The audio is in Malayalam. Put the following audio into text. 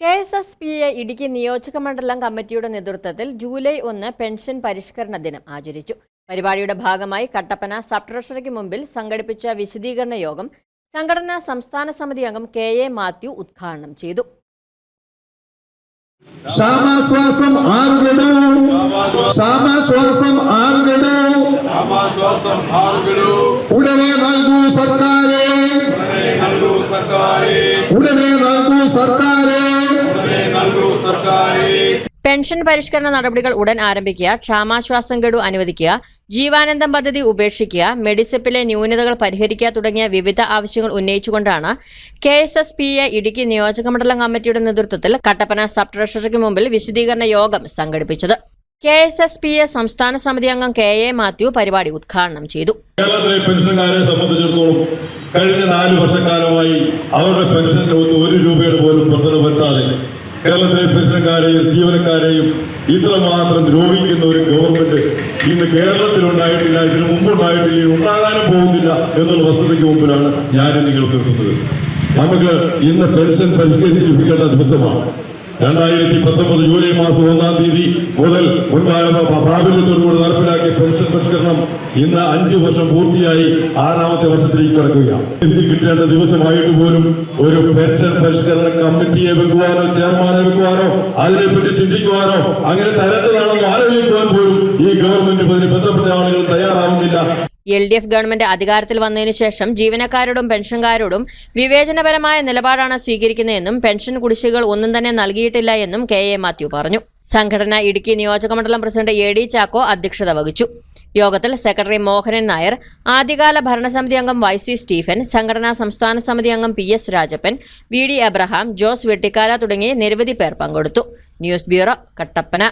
K S S P A Idukki നിയോജക മണ്ഡലം കമ്മിറ്റിയുടെ നേതൃത്വത്തിൽ ജൂലൈ ഒന്ന് പെൻഷൻ പരിഷ്കരണ ദിനം ആചരിച്ചു. പരിപാടിയുടെ ഭാഗമായി കട്ടപ്പന സബ് ട്രഷറിക്ക് മുമ്പിൽ സംഘടിപ്പിച്ച വിശദീകരണ യോഗം സംഘടനാ സംസ്ഥാന സമിതി അംഗം കെ എ മാത്യു ഉദ്ഘാടനം ചെയ്തു. ശ്വാസം ആറുകിടൂ ശ്വാസം ആറുകിടൂ ശ്വാസം ആറുകിടൂ ഉടനെ നൽകൂ സർക്കാരെ. നൽകൂ സർക്കാരെ. ഉടനെ നൽകൂ സർക്കാരെ നൽകൂ സർക്കാരെ. പെൻഷൻ പരിഷ്കരണ നടപടികൾ ഉടൻ ആരംഭിക്കുക ക്ഷാമാശ്വാസം ഗഡു അനുവദിക്കുക ജീവാനന്ദം പദ്ധതി ഉപേക്ഷിക്കുക മെഡിസെപ്പിലെ ന്യൂനതകൾ പരിഹരിക്കുക തുടങ്ങിയ വിവിധ ആവശ്യങ്ങൾ ഉന്നയിച്ചുകൊണ്ടാണ് K S S P A Idukki നിയോജകമണ്ഡലം കമ്മിറ്റിയുടെ നേതൃത്വത്തിൽ കട്ടപ്പന സബ് ട്രഷറിക്ക് മുമ്പിൽ വിശദീകരണ യോഗം സംഘടിപ്പിച്ചത്. K S S P A സംസ്ഥാന സമിതി അംഗം കെ എ മാത്യു പരിപാടി ഉദ്ഘാടനം ചെയ്തു. കേരളത്തിലെ പെൻഷൻകാരെ സംബന്ധിച്ചിടത്തോളം കഴിഞ്ഞ നാല് വർഷക്കാലമായി അവരുടെ പെൻഷൻ ഒരു രൂപയുടെ പോലും വർധന വരുത്താതെ കേരളത്തിലെ പെൻഷൻകാരെയും ജീവനക്കാരെയും ഇത്രമാത്രം ദ്രോഹിക്കുന്ന ഒരു ഗവൺമെന്റ് ഇന്ന് കേരളത്തിൽ ഉണ്ടായിട്ടില്ല ഇതിനു മുമ്പുണ്ടായിട്ടില്ല ഉണ്ടാകാനും പോകുന്നില്ല എന്നുള്ള വസ്തുതയ്ക്ക് മുമ്പിലാണ് ഞാൻ നിങ്ങൾ തീർക്കുന്നത് നമുക്ക് ഇന്ന് പെൻഷൻ പരിഷ്കരിച്ച് ലഭിക്കേണ്ട ദിവസമാണ്. രണ്ടായിരത്തി പത്തൊമ്പത് ജൂലൈ മാസം ഒന്നാം തീയതി മുതൽ ഉണ്ടായ പ്രാബല്യത്തോടുകൂടി നടപ്പിലാക്കിയ പരിഷ്കരണം ഇന്ന് അഞ്ചു വർഷം പൂർത്തിയായി ആറാമത്തെ വർഷത്തിലേക്ക് കിടക്കുകയാണ്. കിട്ടേണ്ട ദിവസമായിട്ട് പോലും ഒരു പെൻഷൻ പരിഷ്കരണ കമ്മിറ്റിയെ വെക്കുവാനോ ചെയർമാനെ വെക്കുവാനോ അതിനെപ്പറ്റി ചിന്തിക്കുവാനോ അങ്ങനെ തരത്തിലാണെന്ന് ആലോചിക്കുവാൻ പോലും ഈ ഗവൺമെന്റ് അതിന് ബന്ധപ്പെട്ട ആളുകൾ തയ്യാറാവുന്നില്ല. എൽ ഡി എഫ് ഗവൺമെന്റ് അധികാരത്തിൽ വന്നതിനു ശേഷം ജീവനക്കാരോടും പെൻഷൻകാരോടും വിവേചനപരമായ നിലപാടാണ് സ്വീകരിക്കുന്നതെന്നും പെൻഷൻ കുടിശ്ശികൾ ഒന്നും തന്നെ നൽകിയിട്ടില്ല എന്നും കെ എ മാത്യു പറഞ്ഞു. സംഘടന ഇടുക്കി നിയോജകമണ്ഡലം പ്രസിഡന്റ് എ ഡി ചാക്കോ അധ്യക്ഷത വഹിച്ചു. യോഗത്തിൽ സെക്രട്ടറി മോഹനൻ നായർ ആദ്യകാല ഭരണസമിതി അംഗം വൈ സി സ്റ്റീഫൻ സംഘടനാ സംസ്ഥാന സമിതി അംഗം P S Rajappan V D Abraham Jose Vettikkala തുടങ്ങി നിരവധി പേർ പങ്കെടുത്തു. News bureau Kattappana.